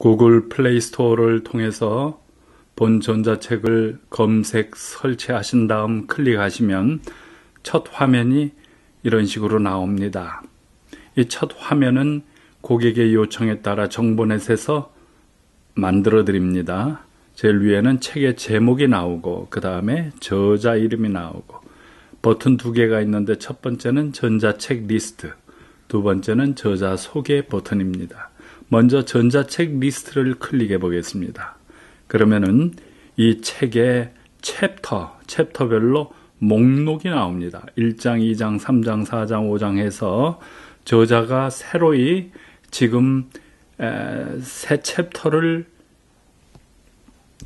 구글 플레이 스토어를 통해서 본 전자책을 검색 설치하신 다음 클릭하시면 첫 화면이 이런 식으로 나옵니다. 이 첫 화면은 고객의 요청에 따라 정보넷에서 만들어 드립니다. 제일 위에는 책의 제목이 나오고 그 다음에 저자 이름이 나오고 버튼 두 개가 있는데 첫 번째는 전자책 리스트 두 번째는 저자 소개 버튼입니다. 먼저 전자책 리스트를 클릭해 보겠습니다. 그러면은 이 책의 챕터, 챕터별로 목록이 나옵니다. 1장, 2장, 3장, 4장, 5장 해서 저자가 새로이 지금 새 챕터를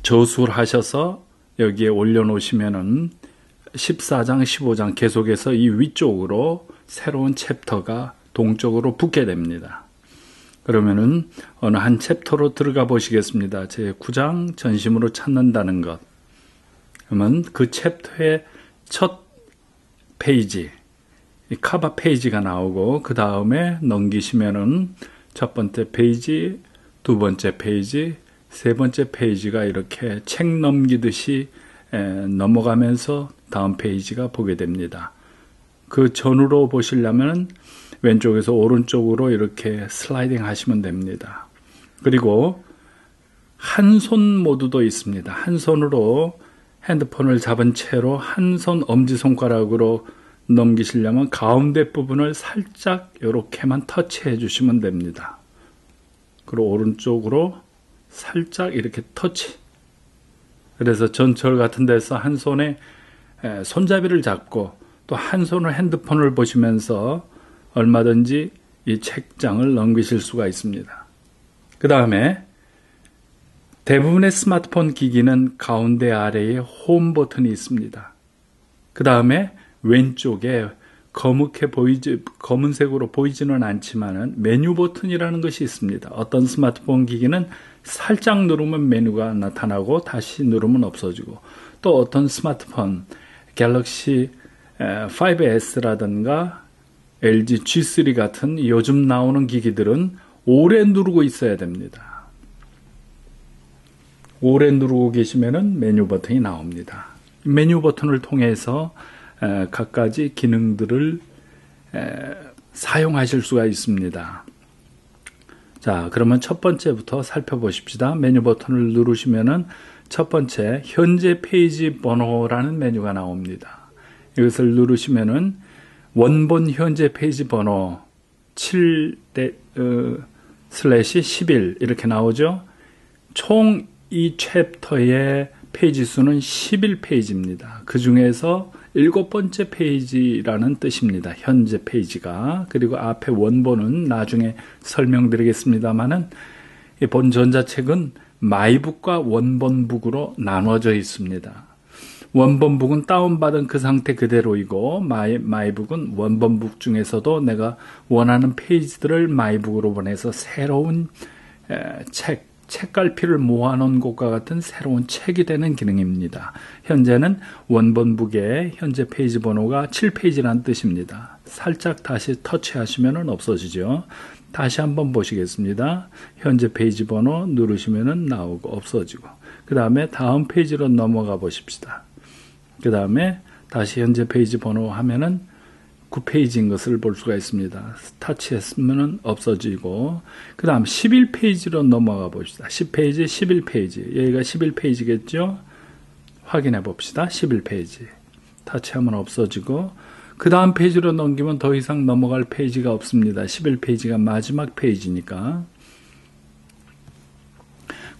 저술 하셔서 여기에 올려놓으시면은 14장, 15장 계속해서 이 위쪽으로 새로운 챕터가 동쪽으로 붙게 됩니다. 그러면은 어느 한 챕터로 들어가 보시겠습니다. 제 9장 전심으로 찾는다는 것. 그러면 그 챕터의 첫 페이지, 카바 페이지가 나오고 그 다음에 넘기시면은 첫 번째 페이지, 두 번째 페이지, 세 번째 페이지가 이렇게 책 넘기듯이 넘어가면서 다음 페이지가 보게 됩니다. 그 전후로 보시려면 왼쪽에서 오른쪽으로 이렇게 슬라이딩 하시면 됩니다. 그리고 한 손 모드도 있습니다. 한 손으로 핸드폰을 잡은 채로 한 손 엄지손가락으로 넘기시려면 가운데 부분을 살짝 이렇게만 터치해 주시면 됩니다. 그리고 오른쪽으로 살짝 이렇게 터치. 그래서 전철 같은 데서 한 손에 손잡이를 잡고 또 한 손으로 핸드폰을 보시면서 얼마든지 이 책장을 넘기실 수가 있습니다. 그 다음에 대부분의 스마트폰 기기는 가운데 아래에 홈 버튼이 있습니다. 그 다음에 왼쪽에 거뭇해 보이지, 검은색으로 보이지는 않지만은 메뉴 버튼이라는 것이 있습니다. 어떤 스마트폰 기기는 살짝 누르면 메뉴가 나타나고 다시 누르면 없어지고 또 어떤 스마트폰 갤럭시 5S라든가 LG G3 같은 요즘 나오는 기기들은 오래 누르고 있어야 됩니다. 오래 누르고 계시면은 메뉴 버튼이 나옵니다. 메뉴 버튼을 통해서 각가지 기능들을 사용하실 수가 있습니다. 자, 그러면 첫 번째부터 살펴보십시다. 메뉴 버튼을 누르시면은 첫 번째 현재 페이지 번호라는 메뉴가 나옵니다. 이것을 누르시면은 원본 현재 페이지 번호 7 어, 슬래시 11 이렇게 나오죠. 총 이 챕터의 페이지 수는 11페이지입니다. 그 중에서 일곱 번째 페이지라는 뜻입니다. 현재 페이지가. 그리고 앞에 원본은 나중에 설명드리겠습니다만은 본 전자책은 마이북과 원본북으로 나눠져 있습니다. 원본북은 다운받은 그 상태 그대로이고 마이, 마이북은 원본북 중에서도 내가 원하는 페이지들을 마이북으로 보내서 새로운 에, 책, 책갈피를 모아놓은 것과 같은 새로운 책이 되는 기능입니다. 현재는 원본북의 현재 페이지 번호가 7페이지라는 뜻입니다. 살짝 다시 터치하시면 없어지죠. 다시 한번 보시겠습니다. 현재 페이지 번호 누르시면 나오고 없어지고 그 다음에 다음 페이지로 넘어가 보십시다. 그 다음에 다시 현재 페이지 번호 하면은 9페이지인 것을 볼 수가 있습니다. 타치했으면 없어지고 그 다음 11페이지로 넘어가 봅시다. 10페이지, 11페이지 여기가 11페이지겠죠? 확인해 봅시다. 11페이지 타치하면 없어지고 그 다음 페이지로 넘기면 더 이상 넘어갈 페이지가 없습니다. 11페이지가 마지막 페이지니까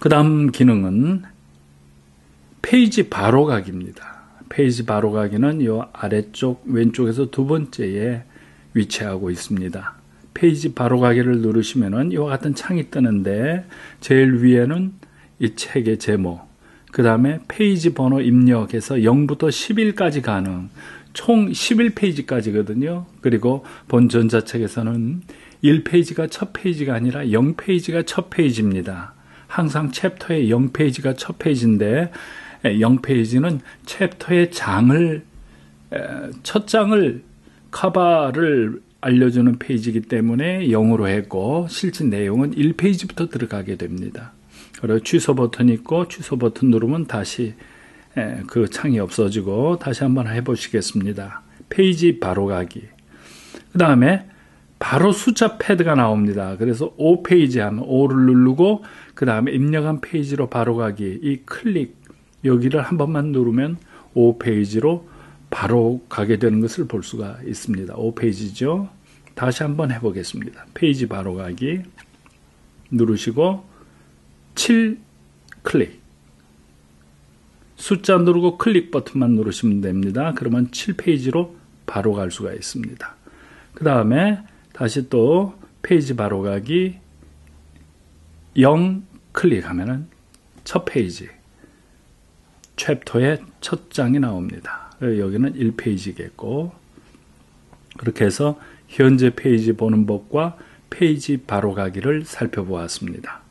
그 다음 기능은 페이지 바로 가기입니다. 페이지 바로 가기는 이 아래쪽 왼쪽에서 두 번째에 위치하고 있습니다. 페이지 바로 가기를 누르시면은 이와 같은 창이 뜨는데 제일 위에는 이 책의 제목, 그 다음에 페이지 번호 입력해서 0부터 10일까지 가능, 총 11페이지까지거든요. 그리고 본 전자책에서는 1페이지가 첫 페이지가 아니라 0페이지가 첫 페이지입니다. 항상 챕터의 0페이지가 첫 페이지인데 0페이지는 챕터의 장을 첫 장을 커버를 알려주는 페이지이기 때문에 0으로 했고 실제 내용은 1페이지부터 들어가게 됩니다. 그리고 취소 버튼 있고 취소 버튼 누르면 다시 예, 그 창이 없어지고 다시 한번 해보시겠습니다. 페이지 바로 가기. 그 다음에 바로 숫자 패드가 나옵니다. 그래서 5페이지 하면 5를 누르고 그 다음에 입력한 페이지로 바로 가기 이 클릭 여기를 한 번만 누르면 5페이지로 바로 가게 되는 것을 볼 수가 있습니다. 5페이지죠. 다시 한번 해보겠습니다. 페이지 바로 가기 누르시고 7 클릭 숫자 누르고 클릭 버튼만 누르시면 됩니다. 그러면 7페이지로 바로 갈 수가 있습니다. 그 다음에 다시 또 페이지 바로 가기 0 클릭하면 은 첫 페이지 챕터의 첫 장이 나옵니다. 여기는 1페이지겠고 그렇게 해서 현재 페이지 보는 법과 페이지 바로 가기를 살펴보았습니다.